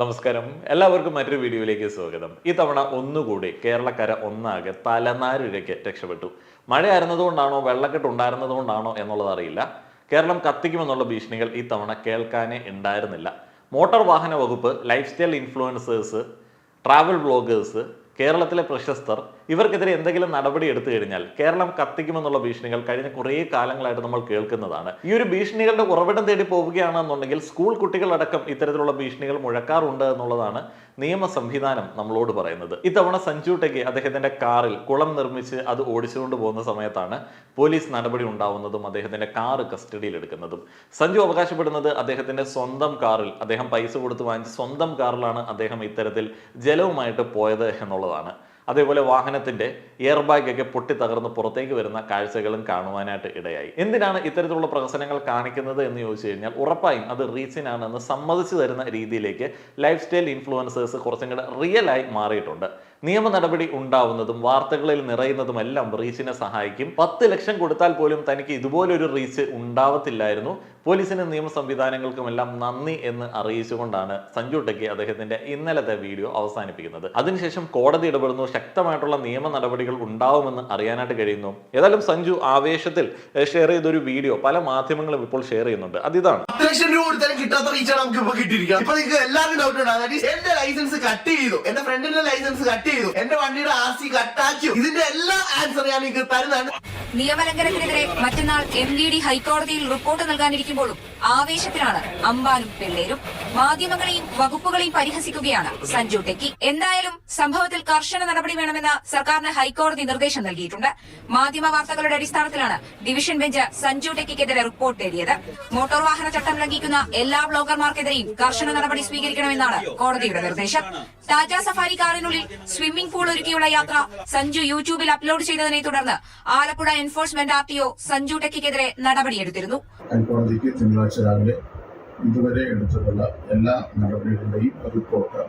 നമസ്കാരം. എല്ലാവർക്കും മറ്റൊരു വീഡിയോയിലേക്ക് സ്വാഗതം. ഈ തവണ ഒന്നുകൂടി കേരളക്കര ഒന്നാകെ തലനാരിഴയ്ക്ക് രക്ഷപ്പെട്ടു. മഴയായിരുന്നതുകൊണ്ടാണോ വെള്ളക്കെട്ട് ഉണ്ടായിരുന്നതുകൊണ്ടാണോ എന്നുള്ളത് അറിയില്ല. കേരളം കത്തിക്കുമെന്നുള്ള ഭീഷണികൾ ഈ തവണ കേൾക്കാനേ ഉണ്ടായിരുന്നില്ല. മോട്ടോർ വാഹന വകുപ്പ് life style influencers travel bloggers കേരളത്തിലെ പ്രശസ്തർ ഇവർക്കെതിരെ എന്തെങ്കിലും നടപടി എടുത്തു കഴിഞ്ഞാൽ കേരളം കത്തിക്കുമെന്നുള്ള ഭീഷണികൾ കഴിഞ്ഞ കുറേ കാലങ്ങളായിട്ട് നമ്മൾ കേൾക്കുന്നതാണ്. ഈ ഒരു ഭീഷണികളുടെ ഉറവിടം തേടി പോവുകയാണെന്നുണ്ടെങ്കിൽ സ്കൂൾ കുട്ടികളടക്കം ഇത്തരത്തിലുള്ള ഭീഷണികൾ മുഴക്കാറുണ്ട് എന്നുള്ളതാണ് നിയമ സംവിധാനം നമ്മളോട് പറയുന്നത്. ഇത്തവണ സഞ്ജു ടെക്കി അദ്ദേഹത്തിന്റെ കാറിൽ കുളം നിർമ്മിച്ച് അത് ഓടിച്ചുകൊണ്ട് പോകുന്ന സമയത്താണ് പോലീസ് നടപടി ഉണ്ടാവുന്നതും അദ്ദേഹത്തിന്റെ കാറ് കസ്റ്റഡിയിൽ എടുക്കുന്നതും. സഞ്ജു അവകാശപ്പെടുന്നത് അദ്ദേഹത്തിന്റെ സ്വന്തം കാറിൽ അദ്ദേഹം പൈസ കൊടുത്ത് വാങ്ങിച്ച സ്വന്തം കാറിലാണ് അദ്ദേഹം ഇത്തരത്തിൽ ജലവുമായിട്ട് പോയത് എന്നുള്ളതാണ്. അതേപോലെ വാഹനത്തിന്റെ എയർ ബാഗ് ഒക്കെ പൊട്ടി തകർന്ന് പുറത്തേക്ക് വരുന്ന കാഴ്ചകളും കാണുവാനായിട്ട് ഇടയായി. എന്തിനാണ് ഇത്തരത്തിലുള്ള പ്രഹസനങ്ങൾ കാണിക്കുന്നത് എന്ന് ചോദിച്ചു കഴിഞ്ഞാൽ ഉറപ്പായും അത് റീച്ചിനാണെന്ന് സമ്മതിച്ചു തരുന്ന രീതിയിലേക്ക് ലൈഫ് സ്റ്റൈൽ ഇൻഫ്ലുവൻസേഴ്സ് കുറച്ചും കൂടെ ആയി മാറിയിട്ടുണ്ട്. നിയമ നടപടി ഉണ്ടാവുന്നതും വാർത്തകളിൽ നിറയുന്നതും എല്ലാം റീച്ചിനെ സഹായിക്കും. പത്ത് ലക്ഷം കൊടുത്താൽ പോലും തനിക്ക് ഇതുപോലൊരു റീച്ച് ഉണ്ടാവത്തില്ലായിരുന്നു. പോലീസിനും നിയമ സംവിധാനങ്ങൾക്കുമെല്ലാം നന്ദി എന്ന് അറിയിച്ചുകൊണ്ടാണ് സഞ്ജു ടെക്കി അദ്ദേഹത്തിന്റെ ഇന്നലത്തെ വീഡിയോ അവസാനിപ്പിക്കുന്നത്. അതിനുശേഷം കോടതി ഇടപെടുന്നു. ശക്തമായിട്ടുള്ള നിയമ നടപടികൾ ഉണ്ടാവുമെന്ന് അറിയാനായിട്ട് കഴിയുന്നു. ഏതായാലും സഞ്ജു ആവേശത്തിൽ ഷെയർ ചെയ്തൊരു വീഡിയോ പല മാധ്യമങ്ങളും ഇപ്പോൾ ഷെയർ ചെയ്യുന്നുണ്ട്. അതിതാണ് ലക്ഷം രൂപ കിട്ടാത്ത റീച്ചാണ് നമുക്ക് നിങ്ങൾക്ക് ഡൗട്ട് ലൈസൻസ് കട്ട് ചെയ്തു. എന്റെ ഫ്രണ്ടിന്റെ ലൈസൻസ് കട്ട് ചെയ്തു. എന്റെ വണ്ടിയുടെ ആർ സി കട്ടാക്കിയു ഇതിന്റെ എല്ലാ ആൻസർ ഞാൻ നിങ്ങൾക്ക് തരുന്നതാണ് നിയമലംഘനത്തിനെതിരെ മറ്റന്നാൾ എം വി ഡി ഹൈക്കോടതിയിൽ റിപ്പോർട്ട് നൽകാനിരിക്കുമ്പോഴും ആവേശത്തിലാണ് അമ്പാനും പിള്ളേരും മാധ്യമങ്ങളെയും വകുപ്പുകളെയും പരിഹസിക്കുകയാണ് സഞ്ജു ടെക്കി. എന്തായാലും സംഭവത്തിൽ കർശന നടപടി വേണമെന്ന് സർക്കാരിന് ഹൈക്കോടതി നിർദ്ദേശം നൽകിയിട്ടുണ്ട്. മാധ്യമ വാർത്തകളുടെ അടിസ്ഥാനത്തിലാണ് ഡിവിഷൻ ബെഞ്ച് സഞ്ജു ടെക്കിക്കെതിരെ റിപ്പോർട്ട് തേടിയത്. മോട്ടോർ വാഹന ചട്ടം ലംഘിക്കുന്ന എല്ലാ ബ്ലോഗർമാർക്കെതിരെയും കർശന നടപടി സ്വീകരിക്കണമെന്നാണ് കോടതിയുടെ നിർദ്ദേശം. ടാറ്റ സഫാരി കാറിനുള്ളിൽ സ്വിമ്മിംഗ് പൂൾ ഒരുക്കിയുള്ള യാത്ര സഞ്ജു യൂട്യൂബിൽ അപ്ലോഡ് ചെയ്തതിനെ തുടർന്ന് Alappuzha enforcement R T O Sanju ടെക്കിക്കെതിരെ നടപടിയെടുത്തിരുന്നു. ഹൈക്കോടതിക്ക് തിങ്കളാഴ്ച രാവിലെ ഇതുവരെ എടുത്തിട്ടുള്ള എല്ലാ നടപടികളുടെയും റിപ്പോർട്ട്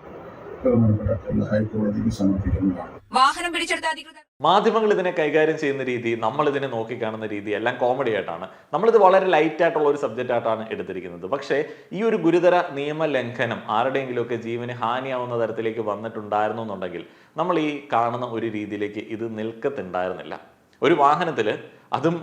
ഹൈക്കോടതിക്ക് സമർപ്പിക്കുന്നതാണ്. വാഹനം പിടിച്ചെടുത്ത അധികൃതർ മാധ്യമങ്ങൾ ഇതിനെ കൈകാര്യം ചെയ്യുന്ന രീതി നമ്മൾ ഇതിനെ നോക്കിക്കാണുന്ന രീതി എല്ലാം കോമഡി ആയിട്ടാണ്. നമ്മളിത് വളരെ ലൈറ്റ് ആയിട്ടുള്ള ഒരു സബ്ജക്റ്റ് ആയിട്ടാണ് എടുത്തിരിക്കുന്നത്. പക്ഷേ ഈ ഒരു ഗുരുതര നിയമ ലംഘനം ആരുടെയെങ്കിലുമൊക്കെ ജീവന് ഹാനിയാവുന്ന തരത്തിലേക്ക് വന്നിട്ടുണ്ടായിരുന്നു എന്നുണ്ടെങ്കിൽ നമ്മൾ ഈ കാണുന്ന ഒരു രീതിയിലേക്ക് ഇത് നിൽക്കത്തുണ്ടായിരുന്നില്ല. ഒരു വാഹനത്തിൽ അതും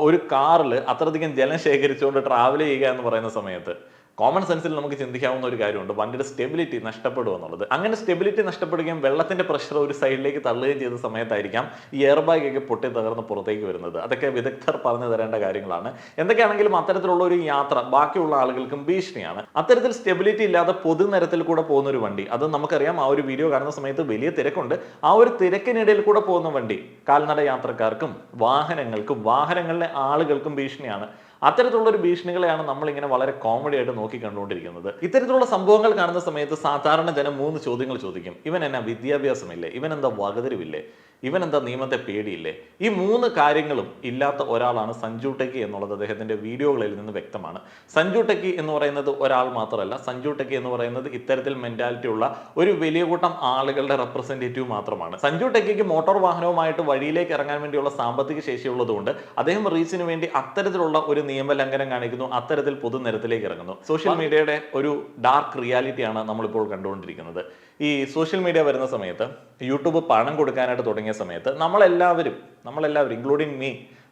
ഒരു കാറിൽ അത്രയധികം ജലം ശേഖരിച്ചുകൊണ്ട് ട്രാവൽ ചെയ്യുക എന്ന് പറയുന്ന സമയത്ത് കോമൺ സെൻസിൽ നമുക്ക് ചിന്തിക്കാവുന്ന ഒരു കാര്യമുണ്ട്. വണ്ടിയുടെ സ്റ്റെബിലിറ്റി നഷ്ടപ്പെടുക എന്നുള്ളത്. അങ്ങനെ സ്റ്റെബിലിറ്റി നഷ്ടപ്പെടുകയും വെള്ളത്തിന്റെ പ്രഷർ ഒരു സൈഡിലേക്ക് തള്ളുകയും ചെയ്യുന്ന സമയത്തായിരിക്കാം ഈ എയർ ബാഗ് ഒക്കെ പൊട്ടി തകർന്ന് പുറത്തേക്ക് വരുന്നത്. അതൊക്കെ വിദഗ്ധർ പറഞ്ഞു തരേണ്ട കാര്യങ്ങളാണ്. എന്തൊക്കെയാണെങ്കിലും അത്തരത്തിലുള്ള ഒരു യാത്ര ബാക്കിയുള്ള ആളുകൾക്കും ഭീഷണിയാണ്. അത്തരത്തിൽ സ്റ്റെബിലിറ്റി ഇല്ലാതെ പൊതുനിരത്തിൽ കൂടെ പോകുന്ന ഒരു വണ്ടി അത് നമുക്കറിയാം ആ ഒരു വീഡിയോ കാണുന്ന സമയത്ത് വലിയ തിരക്കുണ്ട്. ആ ഒരു തിരക്കിനിടയിൽ കൂടെ പോകുന്ന വണ്ടി കാൽനട യാത്രക്കാർക്കും വാഹനങ്ങൾക്കും വാഹനങ്ങളിലെ ആളുകൾക്കും ഭീഷണിയാണ്. അത്തരത്തിലുള്ള ഒരു ഭീഷണികളെയാണ് നമ്മൾ ഇങ്ങനെ വളരെ കോമഡി ആയിട്ട് നോക്കി കണ്ടുകൊണ്ടിരിക്കുന്നത് ഇത്തരത്തിലുള്ള സംഭവങ്ങൾ കാണുന്ന സമയത്ത് സാധാരണ ജനം മൂന്ന് ചോദ്യങ്ങൾ ചോദിക്കും. ഇവൻ എന്നാ വിദ്യാഭ്യാസമില്ലേ? ഇവൻ എന്താ വകതിരിവില്ലേ? ഇവൻ എന്താ നിയമത്തെ പേടിയില്ലേ? ഈ മൂന്ന് കാര്യങ്ങളും ഇല്ലാത്ത ഒരാളാണ് സഞ്ജു ടെക്കി എന്നുള്ളത് അദ്ദേഹത്തിന്റെ വീഡിയോകളിൽ നിന്ന് വ്യക്തമാണ്. സഞ്ജു ടെക്കി എന്ന് പറയുന്നത് ഒരാൾ മാത്രമല്ല. സഞ്ജു ടെക്കി എന്ന് പറയുന്നത് ഇത്തരത്തിൽ മെന്റാലിറ്റി ഉള്ള ഒരു വലിയ കൂട്ടം ആളുകളുടെ റെപ്രസെന്റേറ്റീവ് മാത്രമാണ്. സഞ്ജു ടെക്കിക്ക് മോട്ടോർ വാഹനവുമായിട്ട് വഴിയിലേക്ക് ഇറങ്ങാൻ വേണ്ടിയുള്ള സാമ്പത്തിക ശേഷിയുള്ളതുകൊണ്ട് അദ്ദേഹം റീച്ചിന് വേണ്ടി അത്തരത്തിലുള്ള ഒരു നിയമലംഘനം കാണിക്കുന്നു. അത്തരത്തിൽ പൊതുനിരത്തിലേക്ക് ഇറങ്ങുന്നു. സോഷ്യൽ മീഡിയയുടെ ഒരു ഡാർക്ക് റിയാലിറ്റിയാണ് നമ്മളിപ്പോൾ കണ്ടുകൊണ്ടിരിക്കുന്നത്. ഈ സോഷ്യൽ മീഡിയ വരുന്ന സമയത്ത് യൂട്യൂബ് പണം കൊടുക്കാനായിട്ട് തുടങ്ങിയ സമയത്ത് നമ്മളെല്ലാവരും നമ്മളെല്ലാവരും ഇൻക്ലൂഡിങ് മീ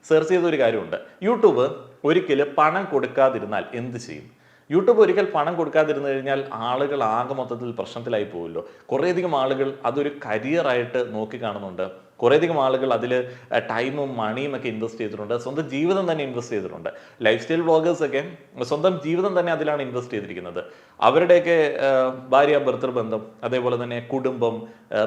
സെർച്ച് ചെയ്ത ഒരു കാര്യമുണ്ട്. യൂട്യൂബ് ഒരിക്കലും പണം കൊടുക്കാതിരുന്നാൽ എന്ത് ചെയ്യും? യൂട്യൂബ് ഒരിക്കൽ പണം കൊടുക്കാതിരുന്നു കഴിഞ്ഞാൽ ആളുകൾ ആകെ മൊത്തത്തിൽ പ്രശ്നത്തിലായി പോകുമല്ലോ കുറേയധികം ആളുകൾ അതൊരു കരിയറായിട്ട് നോക്കി കാണുന്നുണ്ട്. കുറേയധികം ആളുകൾ അതിൽ ടൈമും മണിയും ഒക്കെ ഇൻവെസ്റ്റ് ചെയ്തിട്ടുണ്ട്. സ്വന്തം ജീവിതം തന്നെ ഇൻവെസ്റ്റ് ചെയ്തിട്ടുണ്ട്. ലൈഫ് സ്റ്റൈൽ വ്ളോഗേഴ്സൊക്കെ സ്വന്തം ജീവിതം തന്നെ അതിലാണ് ഇൻവെസ്റ്റ് ചെയ്തിരിക്കുന്നത്. അവരുടെയൊക്കെ ഭാര്യ ഭർത്തൃബന്ധം അതേപോലെ തന്നെ കുടുംബം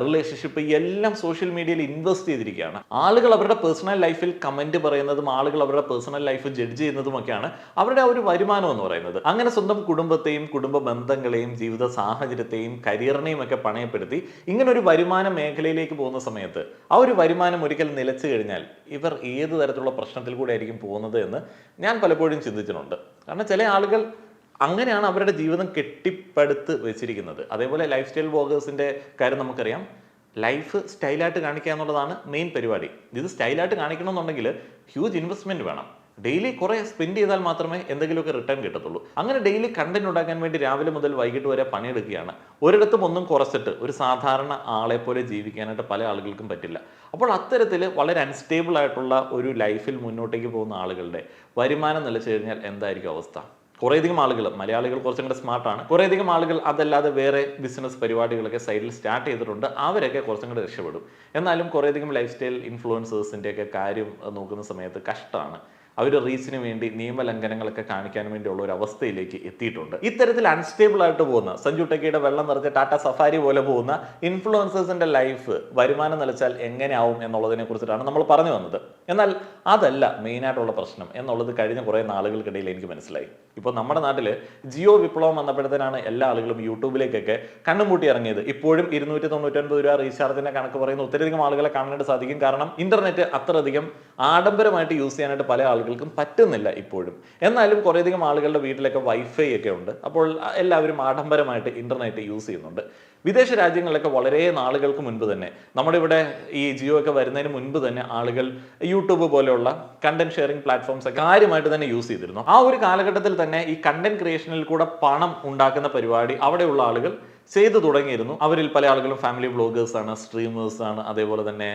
റിലേഷൻഷിപ്പ് എല്ലാം സോഷ്യൽ മീഡിയയിൽ ഇൻവെസ്റ്റ് ചെയ്തിരിക്കുകയാണ്. ആളുകൾ അവരുടെ പേഴ്സണൽ ലൈഫിൽ കമന്റ് പറയുന്നതും ആളുകൾ അവരുടെ പേഴ്സണൽ ലൈഫ് ജഡ്ജ് ചെയ്യുന്നതുമൊക്കെയാണ് അവരുടെ ഒരു വരുമാനം എന്ന് പറയുന്നത്. അങ്ങനെ സ്വന്തം കുടുംബത്തെയും കുടുംബ ബന്ധങ്ങളെയും ജീവിത സാഹചര്യത്തെയും കരിയറിനെയും ഒക്കെ പണയപ്പെടുത്തി ഇങ്ങനെ ഒരു വരുമാന മേഖലയിലേക്ക് പോകുന്ന സമയത്ത് ആ ഒരു വരുമാനം ഒരിക്കൽ നിലച്ചു കഴിഞ്ഞാൽ ഇവർ ഏത് തരത്തിലുള്ള പ്രശ്നത്തിൽ കൂടെ ആയിരിക്കും പോകുന്നത് എന്ന് ഞാൻ പലപ്പോഴും ചിന്തിച്ചിട്ടുണ്ട്. കാരണം ചില ആളുകൾ അങ്ങനെയാണ് അവരുടെ ജീവിതം കെട്ടിപ്പടുത്ത് വെച്ചിരിക്കുന്നത്. അതേപോലെ ലൈഫ് സ്റ്റൈൽ വോഗേഴ്സിന്റെ കാര്യം നമുക്കറിയാം. ലൈഫ് സ്റ്റൈലായിട്ട് കാണിക്കുക എന്നുള്ളതാണ് മെയിൻ പരിപാടി. ഇത് സ്റ്റൈലായിട്ട് കാണിക്കണമെന്നുണ്ടെങ്കിൽ ഹ്യൂജ് ഇൻവെസ്റ്റ്മെന്റ് വേണം. ഡെയിലി കുറെ സ്പെൻഡ് ചെയ്താൽ മാത്രമേ എന്തെങ്കിലുമൊക്കെ റിട്ടേൺ കിട്ടത്തുള്ളൂ. അങ്ങനെ ഡെയിലി കണ്ടന്റ് ഉണ്ടാക്കാൻ വേണ്ടി രാവിലെ മുതൽ വൈകിട്ട് വരെ പണിയെടുക്കുകയാണ്. ഒരിടത്തും ഒന്നും കുറച്ചിട്ട് ഒരു സാധാരണ ആളെ പോലെ ജീവിക്കാനായിട്ട് പല ആളുകൾക്കും പറ്റില്ല. അപ്പോൾ അത്തരത്തിൽ വളരെ അൺസ്റ്റേബിൾ ആയിട്ടുള്ള ഒരു ലൈഫിൽ മുന്നോട്ടേക്ക് പോകുന്ന ആളുകളുടെ വരുമാനം നിലച്ചു കഴിഞ്ഞാൽ എന്തായിരിക്കും അവസ്ഥ? കുറേയധികം ആളുകൾ മലയാളികൾ കുറച്ചും കൂടെ സ്മാർട്ടാണ് കുറേയധികം ആളുകൾ അതല്ലാതെ വേറെ ബിസിനസ് പരിപാടികളൊക്കെ സൈഡിൽ സ്റ്റാർട്ട് ചെയ്തിട്ടുണ്ട്. അവരൊക്കെ കുറച്ചും കൂടെ രക്ഷപ്പെടും. എന്നാലും കുറേയധികം ലൈഫ് സ്റ്റൈൽ ഇൻഫ്ലുവൻസേഴ്സിന്റെയൊക്കെ കാര്യം നോക്കുന്ന സമയത്ത് കഷ്ടമാണ്. അവർ റീസിന് വേണ്ടി നിയമലംഘനങ്ങളൊക്കെ കാണിക്കാൻ വേണ്ടിയുള്ള ഒരു അവസ്ഥയിലേക്ക് എത്തിയിട്ടുണ്ട്. ഇത്തരത്തിൽ അൺസ്റ്റേബിൾ ആയിട്ട് പോകുന്ന സഞ്ജു ടെക്കിയുടെ വെള്ളം നിറച്ച ടാറ്റ സഫാരി പോലെ പോകുന്ന ഇൻഫ്ലുവൻസേഴ്സിന്റെ ലൈഫ് വരുമാനം നിലച്ചാൽ എങ്ങനെയാവും എന്നുള്ളതിനെ കുറിച്ചിട്ടാണ് നമ്മൾ പറഞ്ഞു വന്നത്. എന്നാൽ അതല്ല മെയിൻ ആയിട്ടുള്ള പ്രശ്നം എന്നുള്ളത് കഴിഞ്ഞ കുറേ നാളുകൾക്കിടയിൽ എനിക്ക് മനസ്സിലായി. ഇപ്പോൾ നമ്മുടെ നാട്ടിൽ ജിയോ വിപ്ലവം വന്നപ്പോഴത്തേനാണ് എല്ലാ ആളുകളും യൂട്യൂബിലേക്കൊക്കെ കണ്ണുമൂട്ടി ഇറങ്ങിയത്. ഇപ്പോഴും ഇരുന്നൂറ്റി തൊണ്ണൂറ്റൊൻപത് രൂപ റീചാർജിന്റെ കണക്ക് പറയുന്ന ഒത്തിരിയധികം ആളുകളെ കാണാനായിട്ട് സാധിക്കും. കാരണം ഇന്റർനെറ്റ് അത്രയധികം ആഡംബരമായിട്ട് യൂസ് ചെയ്യാനായിട്ട് പല ആളുകൾക്കും പറ്റുന്നില്ല ഇപ്പോഴും. എന്നാലും കുറേയധികം ആളുകളുടെ വീട്ടിലൊക്കെ വൈഫൈ ഒക്കെ ഉണ്ട്. അപ്പോൾ എല്ലാവരും ആഡംബരമായിട്ട് ഇന്റർനെറ്റ് യൂസ് ചെയ്യുന്നുണ്ട്. വിദേശ രാജ്യങ്ങളിലൊക്കെ വളരെ നാളുകൾക്ക് മുൻപ് തന്നെ നമ്മുടെ ഇവിടെ ഈ ജിയോ ഒക്കെ വരുന്നതിന് മുൻപ് തന്നെ ആളുകൾ യൂട്യൂബ് പോലെയുള്ള കണ്ടന്റ് ഷെയറിംഗ് പ്ലാറ്റ്ഫോംസ് ഒക്കെ കാര്യമായിട്ട് തന്നെ യൂസ് ചെയ്തിരുന്നു. ആ ഒരു കാലഘട്ടത്തിൽ തന്നെ ഈ കണ്ടന്റ് ക്രിയേഷനിൽ കൂടെ പണം ഉണ്ടാക്കുന്ന പരിപാടി അവിടെയുള്ള ആളുകൾ ചെയ്തു തുടങ്ങിയിരുന്നു. അവരിൽ പല ആളുകളും ഫാമിലി ബ്ലോഗേഴ്സ് ആണ് സ്ട്രീമേഴ്സ് ആണ് അതേപോലെ തന്നെ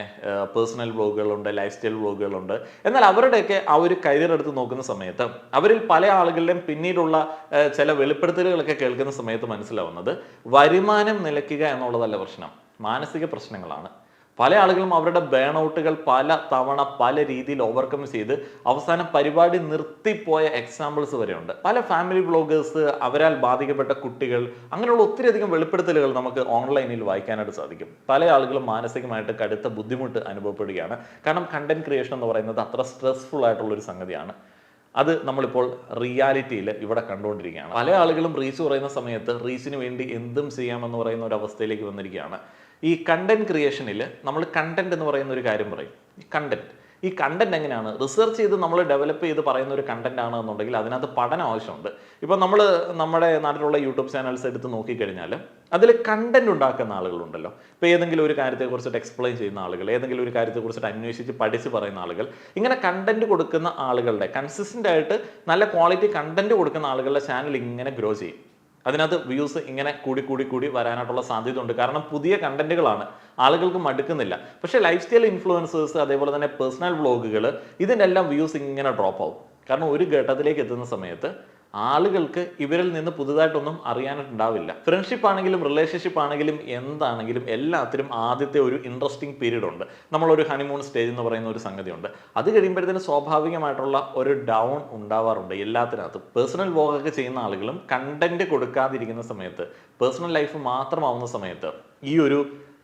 പേഴ്സണൽ ബ്ലോഗുകളുണ്ട് ലൈഫ് സ്റ്റൈൽ ബ്ലോഗുകളുണ്ട് എന്നാൽ അവരുടെയൊക്കെ ആ ഒരു കരിയർ എടുത്ത് നോക്കുന്ന സമയത്ത് അവരിൽ പല ആളുകളുടെയും പിന്നീടുള്ള ചില വെളിപ്പെടുത്തലുകളൊക്കെ കേൾക്കുന്ന സമയത്ത് മനസ്സിലാവുന്നത് വരുമാനം നിലയ്ക്കുക എന്നുള്ളതല്ല പ്രശ്നം. മാനസിക പ്രശ്നങ്ങളാണ്. പല ആളുകളും അവരുടെ ബേൺ ഔട്ടുകൾ പല തവണ പല രീതിയിൽ ഓവർകം ചെയ്ത് അവസാനം പരിപാടി നിർത്തിപ്പോയ എക്സാമ്പിൾസ് വരെയുണ്ട്. പല ഫാമിലി ബ്ലോഗേഴ്സ് അവരാൽ ബാധിക്കപ്പെട്ട കുട്ടികൾ അങ്ങനെയുള്ള ഒത്തിരി അധികം വെളിപ്പെടുത്തലുകൾ നമുക്ക് ഓൺലൈനിൽ വായിക്കാനായിട്ട് സാധിക്കും. പല ആളുകളും മാനസികമായിട്ട് കടുത്ത ബുദ്ധിമുട്ട് അനുഭവപ്പെടുകയാണ്. കാരണം കണ്ടന്റ് ക്രിയേഷൻ എന്ന് പറയുന്നത് അത്ര സ്ട്രെസ്ഫുൾ ആയിട്ടുള്ള ഒരു സംഗതിയാണ്. അത് നമ്മളിപ്പോൾ റിയാലിറ്റിയിൽ ഇവിടെ കണ്ടുകൊണ്ടിരിക്കുകയാണ്. പല ആളുകളും റീച്ച് പറയുന്ന സമയത്ത് റീച്ചിന് വേണ്ടി എന്തും ചെയ്യാമെന്ന് പറയുന്ന ഒരു അവസ്ഥയിലേക്ക് വന്നിരിക്കുകയാണ്. ഈ കണ്ടന്റ് ക്രിയേഷനിൽ നമ്മൾ കണ്ടന്റ് എന്ന് പറയുന്ന ഒരു കാര്യം പറയും. ഈ കണ്ടന്റ് ഈ കണ്ടന്റ് എങ്ങനെയാണ്? റിസർച്ച് ചെയ്ത് നമ്മൾ ഡെവലപ്പ് ചെയ്ത് പറയുന്ന ഒരു കണ്ടന്റ് ആണ് എന്നുണ്ടെങ്കിൽ അതിനകത്ത് പഠനം ആവശ്യമുണ്ട്. ഇപ്പം നമ്മൾ നമ്മുടെ നാട്ടിലുള്ള യൂട്യൂബ് ചാനൽസ് എടുത്ത് നോക്കിക്കഴിഞ്ഞാൽ അതിൽ കണ്ടന്റ് ഉണ്ടാക്കുന്ന ആളുകളുണ്ടല്ലോ. ഇപ്പോൾ ഏതെങ്കിലും ഒരു കാര്യത്തെക്കുറിച്ചിട്ട് എക്സ്പ്ലെയിൻ ചെയ്യുന്ന ആളുകൾ ഏതെങ്കിലും ഒരു കാര്യത്തെക്കുറിച്ചിട്ട് അന്വേഷിച്ച് പഠിച്ച് പറയുന്ന ആളുകൾ ഇങ്ങനെ കണ്ടന്റ് കൊടുക്കുന്ന ആളുകളുടെ കൺസിസ്റ്റന്റ് ആയിട്ട് നല്ല ക്വാളിറ്റി കണ്ടന്റ് കൊടുക്കുന്ന ആളുകളുടെ ചാനൽ ഇങ്ങനെ ഗ്രോ ചെയ്യും. അതിനകത്ത് വ്യൂസ് ഇങ്ങനെ കൂടി കൂടി കൂടി വരാനായിട്ടുള്ള സാധ്യത ഉണ്ട് കാരണം പുതിയ കണ്ടന്റുകളാണ്. ആളുകൾക്ക് മടുക്കുന്നില്ല. പക്ഷേ ലൈഫ് സ്റ്റൈൽ ഇൻഫ്ലുവൻസേഴ്സ് അതേപോലെ തന്നെ പേഴ്സണൽ വ്ളോഗുകൾ ഇതിന്റെ എല്ലാം വ്യൂസ് ഇങ്ങനെ ഡ്രോപ്പ് ആവും. കാരണം ഒരു ഘട്ടത്തിലേക്ക് എത്തുന്ന സമയത്ത് ആളുകൾക്ക് ഇവരിൽ നിന്ന് പുതുതായിട്ടൊന്നും അറിയാനായിട്ടുണ്ടാവില്ല. ഫ്രണ്ട്ഷിപ്പ് ആണെങ്കിലും റിലേഷൻഷിപ്പ് ആണെങ്കിലും എന്താണെങ്കിലും എല്ലാത്തിനും ആദ്യത്തെ ഒരു ഇൻട്രസ്റ്റിംഗ് പീരീഡ് ഉണ്ട്. നമ്മളൊരു ഹണിമൂൺ സ്റ്റേജ് എന്ന് പറയുന്ന ഒരു സംഗതിയുണ്ട്. അത് കഴിയുമ്പോഴത്തേന് സ്വാഭാവികമായിട്ടുള്ള ഒരു ഡൗൺ ഉണ്ടാവാറുണ്ട് എല്ലാത്തിനകത്തും. പേഴ്സണൽ വോഗൊക്കെ ചെയ്യുന്ന ആളുകളും കണ്ടന്റ് കൊടുക്കാതിരിക്കുന്ന സമയത്ത് പേഴ്സണൽ ലൈഫ് മാത്രമാവുന്ന സമയത്ത് ഈ ഒരു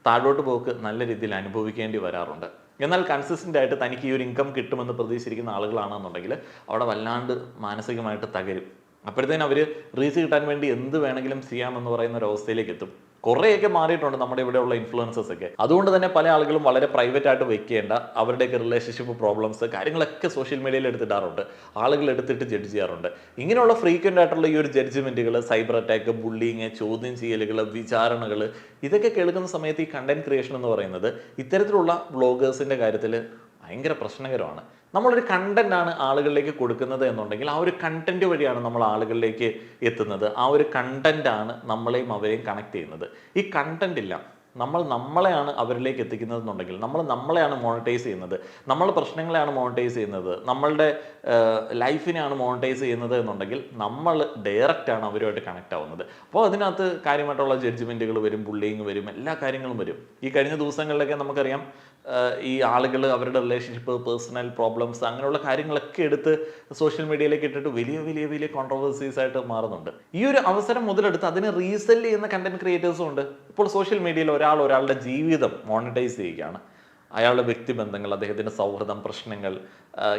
താഴോട്ട് പോക്ക് നല്ല രീതിയിൽ അനുഭവിക്കേണ്ടി വരാറുണ്ട്. എന്നാൽ കൺസിസ്റ്റന്റ് ആയിട്ട് തനിക്ക് ഈ ഒരു ഇൻകം കിട്ടുമെന്ന് പ്രതീക്ഷിച്ചിരിക്കുന്ന ആളുകളാണെന്നുണ്ടെങ്കിൽ അവിടെ വല്ലാണ്ട് മാനസികമായിട്ട് തകരും. അപ്പോഴത്തേനും അവർ റീച്ച് കിട്ടാൻ വേണ്ടി എന്ത് വേണമെങ്കിലും ചെയ്യാമെന്ന് പറയുന്ന ഒരു അവസ്ഥയിലേക്ക് എത്തും. കുറേയൊക്കെ മാറിയിട്ടുണ്ട് നമ്മുടെ ഇവിടെയുള്ള ഇൻഫ്ലുവൻസസ് ഒക്കെ. അതുകൊണ്ട് തന്നെ പല ആളുകളും വളരെ പ്രൈവറ്റ് ആയിട്ട് വെക്കേണ്ട അവരുടെയൊക്കെ റിലേഷൻഷിപ്പ് പ്രോബ്ലംസ് കാര്യങ്ങളൊക്കെ സോഷ്യൽ മീഡിയയിൽ എടുത്തിടാറുണ്ട്. ആളുകൾ എടുത്തിട്ട് ജഡ്ജ് ചെയ്യാറുണ്ട്. ഇങ്ങനെയുള്ള ഫ്രീക്വന്റ് ആയിട്ടുള്ള ഈ ഒരു ജഡ്ജ്മെന്റുകൾ സൈബർ അറ്റാക്ക് ബുള്ളിങ് ചോദ്യം ചെയ്യലുകൾ വിചാരണകൾ ഇതൊക്കെ കേൾക്കുന്ന സമയത്ത് ഈ കണ്ടന്റ് ക്രിയേഷൻ എന്ന് പറയുന്നത് ഇത്തരത്തിലുള്ള ബ്ലോഗേഴ്സിന്റെ കാര്യത്തിൽ ഭയങ്കര പ്രശ്നകരമാണ്. നമ്മളൊരു കണ്ടന്റ് ആണ് ആളുകളിലേക്ക് കൊടുക്കുന്നത് എന്നുണ്ടെങ്കിൽ ആ ഒരു കണ്ടന്റ് വഴിയാണ് നമ്മൾ ആളുകളിലേക്ക് എത്തുന്നത്. ആ ഒരു കണ്ടന്റ് ആണ് നമ്മളെയും അവരെയും കണക്ട് ചെയ്യുന്നത്. ഈ കണ്ടന്റ് ഇല്ല. നമ്മൾ നമ്മളെയാണ് അവരിലേക്ക് എത്തിക്കുന്നത് എന്നുണ്ടെങ്കിൽ നമ്മൾ നമ്മളെയാണ് മോണിറ്റൈസ് ചെയ്യുന്നത്. നമ്മൾ പ്രശ്നങ്ങളെയാണ് മോണിറ്റൈസ് ചെയ്യുന്നത്. നമ്മളുടെ ലൈഫിനെയാണ് മോണിറ്റൈസ് ചെയ്യുന്നത് എന്നുണ്ടെങ്കിൽ നമ്മൾ ഡയറക്റ്റ് ആണ് അവരുമായിട്ട് കണക്ട് ആവുന്നത്. അപ്പോൾ അതിനകത്ത് കാര്യമായിട്ടുള്ള ജഡ്ജ്മെന്റുകൾ വരും ബുള്ളിങ് വരും എല്ലാ കാര്യങ്ങളും വരും. ഈ കഴിഞ്ഞ ദിവസങ്ങളിലൊക്കെ നമുക്കറിയാം ഈ ആളുകൾ അവരുടെ റിലേഷൻഷിപ്പ് പേഴ്സണൽ പ്രോബ്ലംസ് അങ്ങനെയുള്ള കാര്യങ്ങളൊക്കെ എടുത്ത് സോഷ്യൽ മീഡിയയിലേക്ക് ഇട്ടിട്ട് വലിയ വലിയ വലിയ കോൺട്രവേഴ്സീസ് ആയിട്ട് മാറുന്നുണ്ട്. ഈ ഒരു അവസരം മുതലെടുത്ത് അതിനെ റീസെൽ ചെയ്യുന്ന കണ്ടന്റ് ക്രിയേറ്റേഴ്സും ഉണ്ട്. ഇപ്പോൾ സോഷ്യൽ മീഡിയയിൽ ഒരാൾ ഒരാളുടെ ജീവിതം മോണിറ്റൈസ് ചെയ്യുകയാണ്. അയാളുടെ വ്യക്തിബന്ധങ്ങൾ അദ്ദേഹത്തിന്റെ സൗഹൃദം പ്രശ്നങ്ങൾ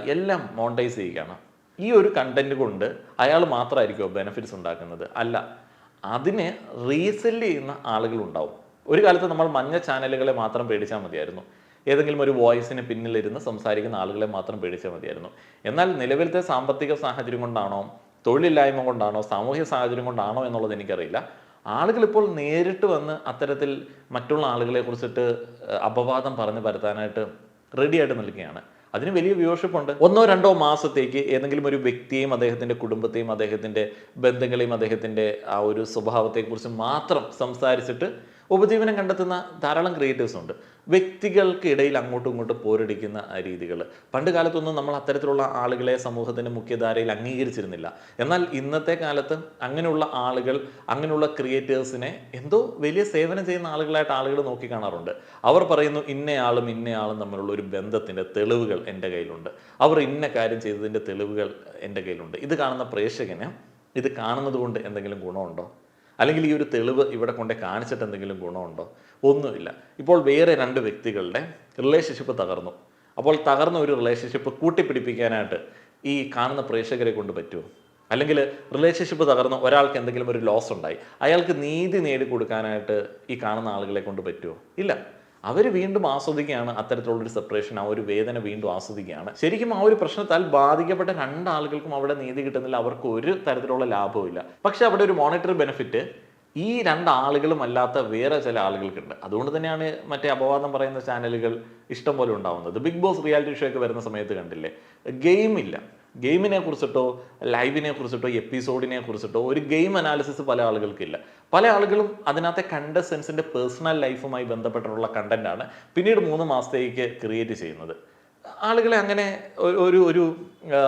എല്ലാം മോണിറ്റൈസ് ചെയ്യുകയാണ്. ഈ ഒരു കണ്ടന്റ് കൊണ്ട് അയാൾ മാത്രമായിരിക്കുമോ ബെനിഫിറ്റ്സ് ഉണ്ടാക്കുന്നത്? അല്ല. അതിനെ റീസെൽ ചെയ്യുന്ന ആളുകളുണ്ടാവും ഒരു കാലത്ത് നമ്മൾ മഞ്ഞ ചാനലുകളെ മാത്രം പേടിച്ചാൽ മതിയായിരുന്നു. ഏതെങ്കിലും ഒരു വോയിസിന് പിന്നിലിരുന്ന് സംസാരിക്കുന്ന ആളുകളെ മാത്രം പേടിച്ചാൽ മതിയായിരുന്നു. എന്നാൽ നിലവിലത്തെ സാമ്പത്തിക സാഹചര്യം കൊണ്ടാണോ തൊഴിലില്ലായ്മ കൊണ്ടാണോ സാമൂഹ്യ സാഹചര്യം കൊണ്ടാണോ എന്നുള്ളത് എനിക്കറിയില്ല. ആളുകൾ ഇപ്പോൾ നേരിട്ട് വന്ന് അത്തരത്തിൽ മറ്റുള്ള ആളുകളെ കുറിച്ചിട്ട് അപവാദം പറഞ്ഞു പരത്താനായിട്ട് റെഡി ആയിട്ട് നിൽക്കുകയാണ്. അതിന് വലിയ വ്യൂവർഷിപ്പ് ഉണ്ട്. ഒന്നോ രണ്ടോ മാസത്തേക്ക് ഏതെങ്കിലും ഒരു വ്യക്തിയെയും അദ്ദേഹത്തിന്റെ കുടുംബത്തെയും അദ്ദേഹത്തിന്റെ ബന്ധങ്ങളെയും അദ്ദേഹത്തിന്റെ ആ ഒരു സ്വഭാവത്തെക്കുറിച്ച് മാത്രം സംസാരിച്ചിട്ട് ഉപജീവനം കണ്ടെത്തുന്ന ധാരാളം ക്രിയേറ്റേഴ്സ് ഉണ്ട്. വ്യക്തികൾക്കിടയിൽ അങ്ങോട്ടും ഇങ്ങോട്ടും പോരടിക്കുന്ന രീതികൾ. പണ്ട് കാലത്തൊന്നും നമ്മൾ അത്തരത്തിലുള്ള ആളുകളെ സമൂഹത്തിന്റെ മുഖ്യധാരയിൽ അംഗീകരിച്ചിരുന്നില്ല. എന്നാൽ ഇന്നത്തെ കാലത്ത് അങ്ങനെയുള്ള ആളുകൾ അങ്ങനെയുള്ള ക്രിയേറ്റേഴ്സിനെ എന്തോ വലിയ സേവനം ചെയ്യുന്ന ആളുകളായിട്ട് ആളുകൾ നോക്കിക്കാണാറുണ്ട് അവർ പറയുന്നു ഇന്നയാളും ഇന്നയാളും തമ്മിലുള്ള ഒരു ബന്ധത്തിന്റെ തെളിവുകൾ എന്റെ കയ്യിലുണ്ട്. അവർ ഇന്ന കാര്യം ചെയ്തതിന്റെ തെളിവുകൾ എന്റെ കയ്യിലുണ്ട്. ഇത് കാണുന്ന പ്രേക്ഷകന് ഇത് കാണുന്നത് കൊണ്ട് എന്തെങ്കിലും ഗുണമുണ്ടോ? അല്ലെങ്കിൽ ഈ ഒരു തെളിവ് ഇവിടെ കൊണ്ട് കാണിച്ചിട്ട് എന്തെങ്കിലും ഗുണമുണ്ടോ? ഒന്നുമില്ല. ഇപ്പോൾ വേറെ രണ്ട് വ്യക്തികളുടെ റിലേഷൻഷിപ്പ് തകർന്നു. അപ്പോൾ തകർന്ന ഒരു റിലേഷൻഷിപ്പ് കൂട്ടിപ്പിടിപ്പിക്കാനായിട്ട് ഈ കാണുന്ന പ്രേക്ഷകരെ കൊണ്ട് പറ്റുമോ? അല്ലെങ്കിൽ റിലേഷൻഷിപ്പ് തകർന്ന ഒരാൾക്ക് എന്തെങ്കിലും ഒരു ലോസ് ഉണ്ടായി. അയാൾക്ക് നീതി നേടിക്കൊടുക്കാനായിട്ട് ഈ കാണുന്ന ആളുകളെ കൊണ്ട് പറ്റുമോ? ഇല്ല. അവർ വീണ്ടും ആസ്വദിക്കുകയാണ് അത്തരത്തിലുള്ളൊരു സെപ്പറേഷൻ ആ ഒരു വേദന വീണ്ടും ആസ്വദിക്കുകയാണ്. ശരിക്കും ആ ഒരു പ്രശ്നത്താൽ ബാധിക്കപ്പെട്ട രണ്ടാളുകൾക്കും അവിടെ നീതി കിട്ടുന്നില്ല അവർക്ക് ഒരു തരത്തിലുള്ള ലാഭവും ഇല്ല. പക്ഷെ അവിടെ ഒരു മോണിറ്ററി ബെനിഫിറ്റ് ഈ രണ്ടാളുകളും അല്ലാത്ത വേറെ ചില ആളുകൾക്കുണ്ട്. അതുകൊണ്ട് തന്നെയാണ് മറ്റേ അപവാദം പറയുന്ന ചാനലുകൾ ഇഷ്ടം പോലെ ഉണ്ടാവുന്നത്. ബിഗ് ബോസ് റിയാലിറ്റി ഷോ ഒക്കെ വരുന്ന സമയത്ത് കണ്ടില്ലേ? ഗെയിം ഇല്ല. ഗെയിമിനെ കുറിച്ചിട്ടോ ലൈവിനെ കുറിച്ചിട്ടോ എപ്പിസോഡിനെ കുറിച്ചിട്ടോ ഒരു ഗെയിം അനാലിസിസ് പല ആളുകൾക്കില്ല. പല ആളുകളും അതിനകത്തെ കണ്ടസ്റ്റൻസിന്റെ പേഴ്സണൽ ലൈഫുമായി ബന്ധപ്പെട്ടിട്ടുള്ള കണ്ടന്റാണ് പിന്നീട് മൂന്ന് മാസത്തേക്ക് ക്രിയേറ്റ് ചെയ്യുന്നത്. ആളുകളെ അങ്ങനെ ഒരു ഒരു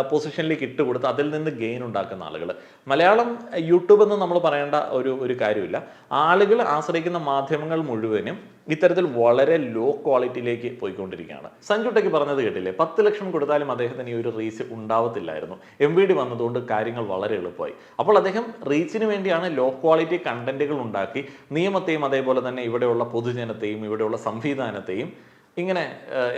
പൊസിഷനിലേക്ക് ഇട്ട് കൊടുത്ത് അതിൽ നിന്ന് ഗെയിൻ ഉണ്ടാക്കുന്ന ആളുകൾ. മലയാളം യൂട്യൂബ് എന്ന് നമ്മൾ പറയേണ്ട ഒരു ഒരു കാര്യമില്ല. ആളുകൾ ആശ്രയിക്കുന്ന മാധ്യമങ്ങൾ മുഴുവനും ഇത്തരത്തിൽ വളരെ ലോ ക്വാളിറ്റിയിലേക്ക് പോയിക്കൊണ്ടിരിക്കുകയാണ്. സഞ്ജുട്ടയ്ക്ക് പറഞ്ഞത് കേട്ടില്ലേ? പത്ത് ലക്ഷം കൊടുത്താലും അദ്ദേഹത്തിന് ഈ ഒരു റീച്ച് ഉണ്ടാവത്തില്ലായിരുന്നു. എം വി ഡി വന്നതുകൊണ്ട് കാര്യങ്ങൾ വളരെ എളുപ്പമായി. അപ്പോൾ അദ്ദേഹം റീച്ചിന് വേണ്ടിയാണ് ലോ ക്വാളിറ്റി കണ്ടന്റുകൾ ഉണ്ടാക്കി. നിയമത്തെയും അതേപോലെ തന്നെ ഇവിടെയുള്ള പൊതുജനത്തെയും ഇവിടെയുള്ള സംവിധാനത്തെയും ഇങ്ങനെ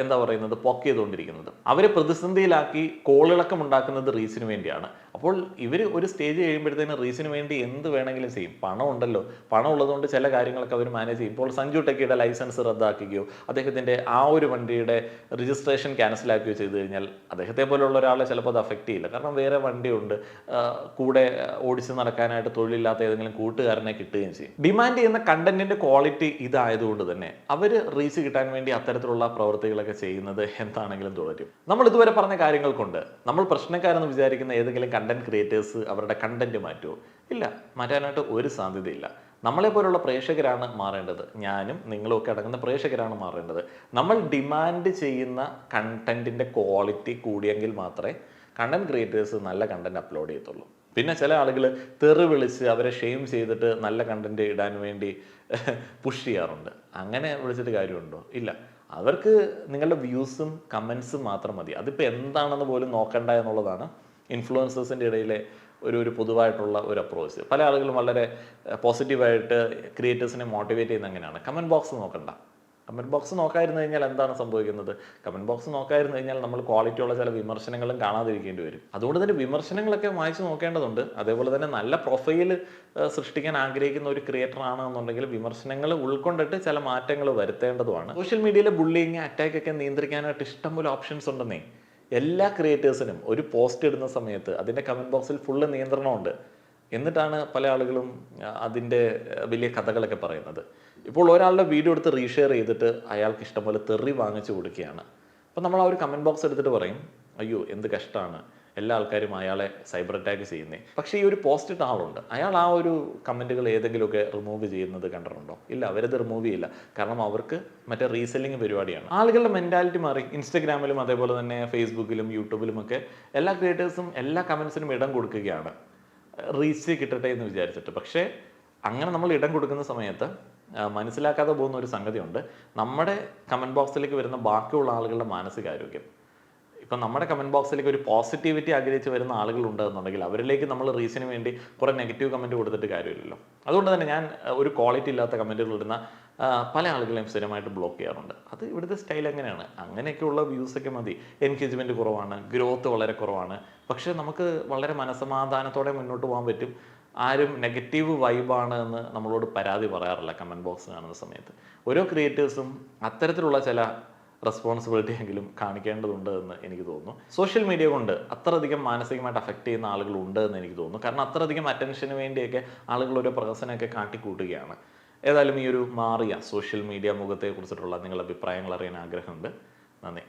എന്താ പറയുന്നത് പോക്ക് ചെയ്തുകൊണ്ടിരിക്കുന്നത്. അവരെ പ്രതിസന്ധിയിലാക്കി കോളിളക്കം ഉണ്ടാക്കുന്നത് റീസിന് വേണ്ടിയാണ്. അപ്പോൾ ഇവർ ഒരു സ്റ്റേജ് കഴിയുമ്പോഴത്തേന് റീസിന് വേണ്ടി എന്ത് വേണമെങ്കിലും ചെയ്യും. പണം ഉണ്ടല്ലോ. പണം ഉള്ളതുകൊണ്ട് ചില കാര്യങ്ങളൊക്കെ അവർ മാനേജ് ചെയ്യും. ഇപ്പോൾ സഞ്ജു ടെക്കിയുടെ ലൈസൻസ് റദ്ദാക്കുകയോ അദ്ദേഹത്തിന്റെ ആ ഒരു വണ്ടിയുടെ രജിസ്ട്രേഷൻ ക്യാൻസലാക്കുകയോ ചെയ്തു കഴിഞ്ഞാൽ അദ്ദേഹത്തെ പോലുള്ള ഒരാളെ ചിലപ്പോൾ അത് അഫക്റ്റ് ചെയ്യില്ല. കാരണം വേറെ വണ്ടിയുണ്ട്. കൂടെ ഓടിച്ച് നടക്കാനായിട്ട് തൊഴിലില്ലാത്ത ഏതെങ്കിലും കൂട്ടുകാരനെ കിട്ടുകയും ചെയ്യും. ഡിമാൻഡ് ചെയ്യുന്ന കണ്ടന്റിന്റെ ക്വാളിറ്റി ഇതായതുകൊണ്ട് തന്നെ അവർ റീച്ച് കിട്ടാൻ വേണ്ടി അത്തരത്തിലുള്ള പ്രവൃത്തികളൊക്കെ ചെയ്യുന്നത് എന്താണെങ്കിലും തുടരും. നമ്മൾ ഇതുവരെ പറഞ്ഞ കാര്യങ്ങൾ കൊണ്ട് നമ്മൾ പ്രശ്നക്കാരെന്ന് വിചാരിക്കുന്ന ഏതെങ്കിലും കണ്ടന്റ് ക്രിയേറ്റേഴ്സ് അവരുടെ കണ്ടന്റ് മാറ്റുമോ ഇല്ല. മാറ്റാനായിട്ട് ഒരു സാധ്യതയില്ല. നമ്മളെ പോലുള്ള പ്രേക്ഷകരാണ് മാറേണ്ടത്. ഞാനും നിങ്ങളും ഒക്കെ അടങ്ങുന്ന പ്രേക്ഷകരാണ് മാറേണ്ടത്. നമ്മൾ ഡിമാൻഡ് ചെയ്യുന്ന കണ്ടന്റിന്റെ ക്വാളിറ്റി കൂടിയെങ്കിൽ മാത്രമേ കണ്ടന്റ് ക്രിയേറ്റേഴ്സ് നല്ല കണ്ടന്റ് അപ്ലോഡ് ചെയ്യത്തുള്ളൂ. പിന്നെ ചില ആളുകൾ തെറി വിളിച്ച് അവരെ ഷെയിം ചെയ്തിട്ട് നല്ല കണ്ടന്റ് ഇടാൻ വേണ്ടി പുഷ് ചെയ്യാറുണ്ട്. അങ്ങനെ വിളിച്ചിട്ട് കാര്യമുണ്ടോ? ഇല്ല. അവർക്ക് നിങ്ങളുടെ വ്യൂസും കമൻസും മാത്രം മതി. അതിപ്പോൾ എന്താണെന്ന് പോലും നോക്കണ്ട എന്നുള്ളതാണ് ഇൻഫ്ലുവൻസേഴ്സിന്റെ ഇടയിലെ ഒരു ഒരു പൊതുവായിട്ടുള്ള ഒരു അപ്രോച്ച് പല ആളുകളും വളരെ പോസിറ്റീവായിട്ട് ക്രിയേറ്റേഴ്സിനെ മോട്ടിവേറ്റ് ചെയ്യുന്ന അങ്ങനെയാണ് കമന്റ് ബോക്സ് നോക്കണ്ട. കമന്റ് ബോക്സ് നോക്കാതിരുന്നു കഴിഞ്ഞാൽ എന്താണ് സംഭവിക്കുന്നത്? കമന്റ് ബോക്സ് നോക്കാതിരുന്നു കഴിഞ്ഞാൽ നമ്മൾ ക്വാളിറ്റിയുള്ള ചില വിമർശനങ്ങളും കാണാതിരിക്കേണ്ടി വരും. അതുകൊണ്ട് തന്നെ വിമർശനങ്ങളൊക്കെ വായിച്ച് നോക്കേണ്ടതുണ്ട്. അതേപോലെ തന്നെ നല്ല പ്രൊഫൈൽ സൃഷ്ടിക്കാൻ ആഗ്രഹിക്കുന്ന ഒരു ക്രിയേറ്റർ ആണെന്നുണ്ടെങ്കിൽ വിമർശനങ്ങൾ ഉൾക്കൊണ്ടിട്ട് ചില മാറ്റങ്ങൾ വരുത്തേണ്ടതുമാണ്. സോഷ്യൽ മീഡിയയിലെ ബുള്ളിങ് അറ്റാക്ക് ഒക്കെ നിയന്ത്രിക്കാനായിട്ട് ഇഷ്ടംപോലെ ഓപ്ഷൻസ് ഉണ്ടെന്നേ. എല്ലാ ക്രിയേറ്റേഴ്സിനും ഒരു പോസ്റ്റ് ഇടുന്ന സമയത്ത് അതിന്റെ കമന്റ് ബോക്സിൽ ഫുള്ള് നിയന്ത്രണമുണ്ട്. എന്നിട്ടാണ് പല ആളുകളും അതിന്റെ വലിയ കഥകളൊക്കെ പറയുന്നത്. ഇപ്പോൾ ഒരാളുടെ വീഡിയോ എടുത്ത് റീഷെയർ ചെയ്തിട്ട് അയാൾക്ക് ഇഷ്ടംപോലെ തെറി വാങ്ങിച്ചു കൊടുക്കുകയാണ്. അപ്പോൾ നമ്മൾ ആ ഒരു കമന്റ് ബോക്സ് എടുത്തിട്ട് പറയും അയ്യോ എന്ത് കഷ്ടമാണ് എല്ലാ ആൾക്കാരും അയാളെ സൈബർ അറ്റാക്ക് ചെയ്യുന്നേ. പക്ഷേ ഈ ഒരു പോസ്റ്റ് ഇട്ട ആളുണ്ട് അയാൾ ആ ഒരു കമന്റുകൾ ഏതെങ്കിലുമൊക്കെ റിമൂവ് ചെയ്യുന്നത് കണ്ടിട്ടുണ്ടോ? ഇല്ല അവരത് റിമൂവ് ചെയ്യില്ല. കാരണം അവർക്ക് മറ്റേ റീസെല്ലിംഗ് പരിപാടിയാണ്. ആളുകളുടെ മെന്റാലിറ്റി മാറി. ഇൻസ്റ്റഗ്രാമിലും അതേപോലെ തന്നെ ഫേസ്ബുക്കിലും യൂട്യൂബിലും ഒക്കെ എല്ലാ ക്രിയേറ്റേഴ്സും എല്ലാ കമൻസിനും ഇടം കൊടുക്കുകയാണ്. റീച്ച് കിട്ടട്ടെ എന്ന് വിചാരിച്ചിട്ട്. പക്ഷേ അങ്ങനെ നമ്മൾ ഇടം കൊടുക്കുന്ന സമയത്ത് മനസ്സിലാക്കാതെ പോകുന്ന ഒരു സംഗതിയുണ്ട്. നമ്മുടെ കമന്റ് ബോക്സിലേക്ക് വരുന്ന ബാക്കിയുള്ള ആളുകളുടെ മാനസികാരോഗ്യം. ഇപ്പം നമ്മുടെ കമന്റ് ബോക്സിലേക്ക് ഒരു പോസിറ്റിവിറ്റി ആഗ്രഹിച്ച് വരുന്ന ആളുകളുണ്ട് എന്നുണ്ടെങ്കിൽ അവരിലേക്ക് നമ്മൾ റീസിന് വേണ്ടി കുറേ നെഗറ്റീവ് കമന്റ് കൊടുത്തിട്ട് കാര്യമില്ലല്ലോ. അതുകൊണ്ട് തന്നെ ഞാൻ ഒരു ക്വാളിറ്റി ഇല്ലാത്ത കമന്റുകൾ ഇടുന്ന പല ആളുകളെയും സ്ഥിരമായിട്ട് ബ്ലോക്ക് ചെയ്യാറുണ്ട്. അത് ഇവിടുത്തെ സ്റ്റൈൽ എങ്ങനെയാണ്? അങ്ങനെയൊക്കെയുള്ള വ്യൂസൊക്കെ മതി. എൻഗേജ്മെന്റ് കുറവാണ് ഗ്രോത്ത് വളരെ കുറവാണ്. പക്ഷേ നമുക്ക് വളരെ മനസമാധാനത്തോടെ മുന്നോട്ട് പോകാൻ പറ്റും. ആരും നെഗറ്റീവ് വൈബാണ് എന്ന് നമ്മളോട് പരാതി പറയാറില്ല കമന്റ് ബോക്സ് കാണുന്ന സമയത്ത്. ഓരോ ക്രിയേറ്റേഴ്സും അത്തരത്തിലുള്ള ചില റെസ്പോൺസിബിലിറ്റി എങ്കിലും കാണിക്കേണ്ടതുണ്ട് എന്ന് എനിക്ക് തോന്നുന്നു. സോഷ്യൽ മീഡിയ കൊണ്ട് അത്രയധികം മാനസികമായിട്ട് അഫക്റ്റ് ചെയ്യുന്ന ആളുകൾ ഉണ്ട് എന്ന് എനിക്ക് തോന്നുന്നു. കാരണം അത്രയധികം അറ്റൻഷന് വേണ്ടിയൊക്കെ ആളുകൾ ഒരു പ്രഹസനമൊക്കെ കാട്ടിക്കൂട്ടുകയാണ്. ഏതായാലും ഈ ഒരു മാറിയ സോഷ്യൽ മീഡിയ മുഖത്തെ കുറിച്ചിട്ടുള്ള നിങ്ങളുടെ അഭിപ്രായങ്ങൾ അറിയാൻ ആഗ്രഹമുണ്ട്. നന്ദി.